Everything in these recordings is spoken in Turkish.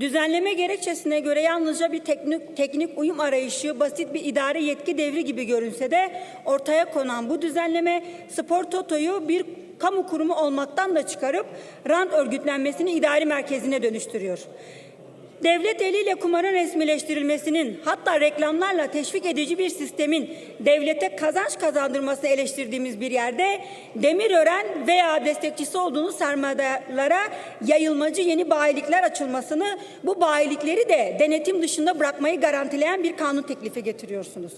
Düzenleme gerekçesine göre yalnızca bir teknik, teknik uyum arayışı, basit bir idare yetki devri gibi görünse de ortaya konan bu düzenleme spor totoyu bir kamu kurumu olmaktan da çıkarıp rant örgütlenmesini idari merkezine dönüştürüyor. Devlet eliyle kumarın resmileştirilmesinin hatta reklamlarla teşvik edici bir sistemin devlete kazanç kazandırmasını eleştirdiğimiz bir yerde Demirören veya destekçisi olduğunuz sermayedarlara yayılmacı yeni bayilikler açılmasını bu bayilikleri de denetim dışında bırakmayı garantileyen bir kanun teklifi getiriyorsunuz.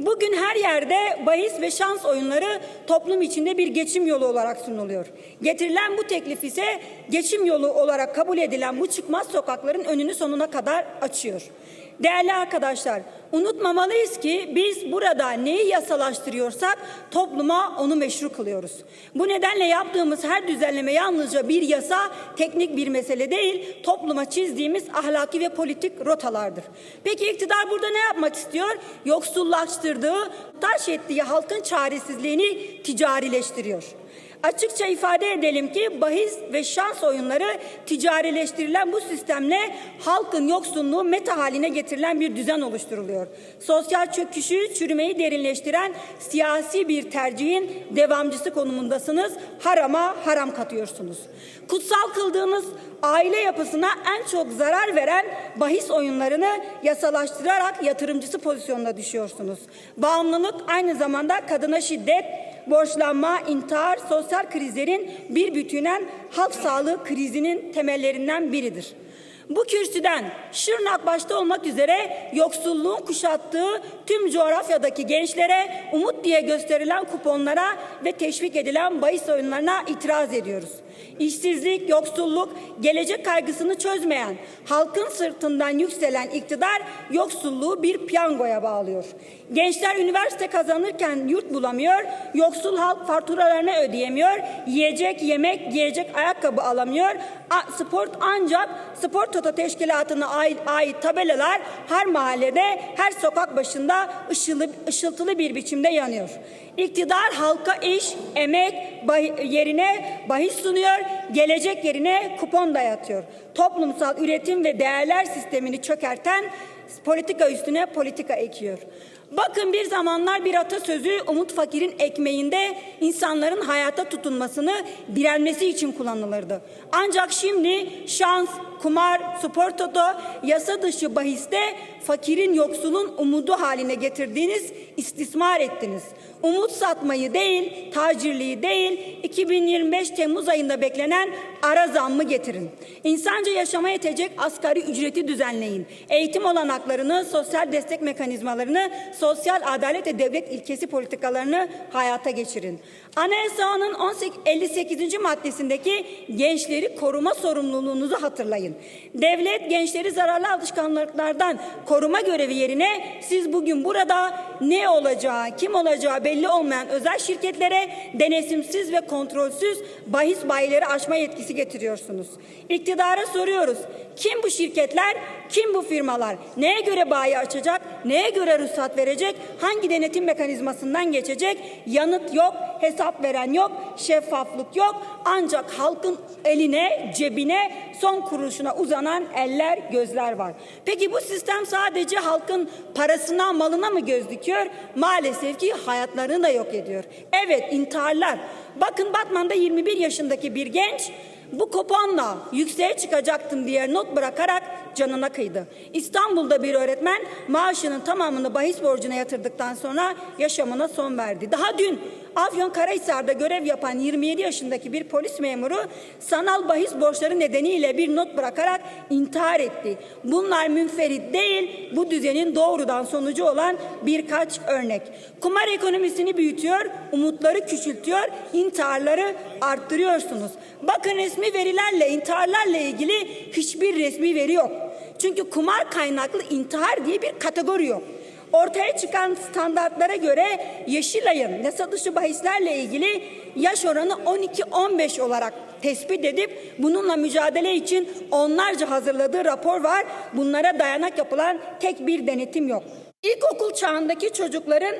Bugün her yerde bahis ve şans oyunları toplum içinde bir geçim yolu olarak sunuluyor. Getirilen bu teklif ise geçim yolu olarak kabul edilen bu çıkmaz sokakların önünü sonuna kadar açıyor. Değerli arkadaşlar, unutmamalıyız ki biz burada neyi yasalaştırıyorsak topluma onu meşru kılıyoruz. Bu nedenle yaptığımız her düzenleme yalnızca bir yasa, teknik bir mesele değil, topluma çizdiğimiz ahlaki ve politik rotalardır. Peki iktidar burada ne yapmak istiyor? Yoksullaştırdığı, taş ettiği halkın çaresizliğini ticarileştiriyor. Açıkça ifade edelim ki bahis ve şans oyunları ticarileştirilen bu sistemle halkın yoksunluğu meta haline getirilen bir düzen oluşturuluyor. Sosyal çöküşü, çürümeyi derinleştiren siyasi bir tercihin devamcısı konumundasınız. Harama haram katıyorsunuz. Kutsal kıldığınız aile yapısına en çok zarar veren bahis oyunlarını yasalaştırarak yatırımcısı pozisyonuna düşüyorsunuz. Bağımlılık aynı zamanda kadına şiddet, borçlanma, intihar, sosyal krizlerin bir bütünen halk sağlığı krizinin temellerinden biridir. Bu kürsüden Şırnak başta olmak üzere yoksulluğun kuşattığı tüm coğrafyadaki gençlere umut diye gösterilen kuponlara ve teşvik edilen bahis oyunlarına itiraz ediyoruz. İşsizlik, yoksulluk, gelecek kaygısını çözmeyen, halkın sırtından yükselen iktidar yoksulluğu bir piyangoya bağlıyor. Gençler üniversite kazanırken yurt bulamıyor, yoksul halk faturalarını ödeyemiyor, yiyecek, yemek, giyecek ayakkabı alamıyor. Spor ancak spor toto teşkilatına ait, ait tabelalar her mahallede, her sokak başında ışılı, ışıltılı bir biçimde yanıyor. İktidar halka iş, emek bahi- yerine bahis sunuyor, gelecek yerine kupon dayatıyor. Toplumsal üretim ve değerler sistemini çökerten politika üstüne politika ekiyor. Bakın bir zamanlar bir atasözü umut fakirin ekmeğinde insanların hayata tutunmasını direnmesi için kullanılırdı. Ancak şimdi şans, kumar, spor toto, yasa dışı bahiste fakirin yoksulun umudu haline getirdiğiniz istismar ettiniz. Umut satmayı değil, tacirliği değil, 2025 Temmuz ayında beklenen ara zammı getirin. İnsanca yaşama yetecek asgari ücreti düzenleyin. Eğitim olanaklarını, sosyal destek mekanizmalarını, sosyal adalet ve devlet ilkesi politikalarını hayata geçirin. Anayasanın 18 58. maddesindeki gençleri koruma sorumluluğunuzu hatırlayın. Devlet gençleri zararlı alışkanlıklardan koruma görevi yerine siz bugün burada ne olacağı, kim olacağı belli olmayan özel şirketlere denetimsiz ve kontrolsüz bahis bayileri açma yetkisi getiriyorsunuz. İktidara soruyoruz. Kim bu şirketler? Kim bu firmalar? Neye göre bayi açacak? Neye göre ruhsat verecek? Hangi denetim mekanizmasından geçecek? Yanıt yok, hesap veren yok, şeffaflık yok. Ancak halkın eline, cebine, son kuruşuna uzanan eller, gözler var. Peki bu sistem sadece halkın parasına, malına mı göz dikiyor? Maalesef ki hayatlarını da yok ediyor. Evet, intiharlar. Bakın Batman'da 21 yaşındaki bir genç bu kuponla yükseğe çıkacaktım diye not bırakarak canına kıydı. İstanbul'da bir öğretmen maaşının tamamını bahis borcuna yatırdıktan sonra yaşamına son verdi. Daha dün Afyonkarahisar'da görev yapan 27 yaşındaki bir polis memuru sanal bahis borçları nedeniyle bir not bırakarak intihar etti. Bunlar münferit değil, bu düzenin doğrudan sonucu olan birkaç örnek. Kumar ekonomisini büyütüyor, umutları küçültüyor, intiharları arttırıyorsunuz. Bakın resmi verilerle intiharlarla ilgili hiçbir resmi veri yok. Çünkü kumar kaynaklı intihar diye bir kategori yok. Ortaya çıkan standartlara göre Yeşilay'ın yasa dışı bahislerle ilgili yaş oranı 12-15 olarak tespit edip bununla mücadele için onlarca hazırladığı rapor var. Bunlara dayanak yapılan tek bir denetim yok. İlkokul çağındaki çocukların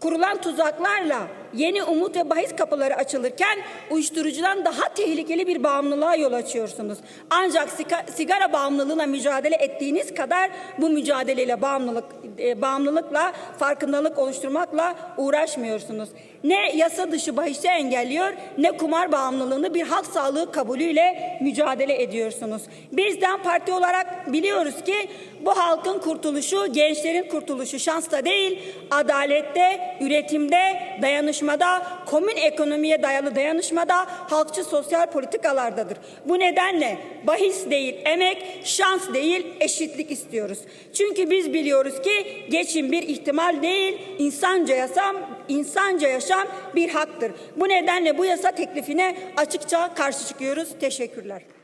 kurulan tuzaklarla yeni umut ve bahis kapıları açılırken uyuşturucudan daha tehlikeli bir bağımlılığa yol açıyorsunuz. Ancak sigara bağımlılığına mücadele ettiğiniz kadar bu mücadeleyle bağımlılık e, bağımlılıkla farkındalık oluşturmakla uğraşmıyorsunuz. Ne yasa dışı bahisi engelliyor ne kumar bağımlılığını bir halk sağlığı kabulüyle mücadele ediyorsunuz. Bizden parti olarak biliyoruz ki bu halkın kurtuluşu, gençlerin kurtuluşu şansta değil, adalette, üretimde, dayanışmada, komün ekonomiye dayalı dayanışmada, halkçı sosyal politikalardadır. Bu nedenle bahis değil, emek, şans değil, eşitlik istiyoruz. Çünkü biz biliyoruz ki geçim bir ihtimal değil, insanca yaşam, insanca yaşam bir haktır. Bu nedenle bu yasa teklifine açıkça karşı çıkıyoruz. Teşekkürler.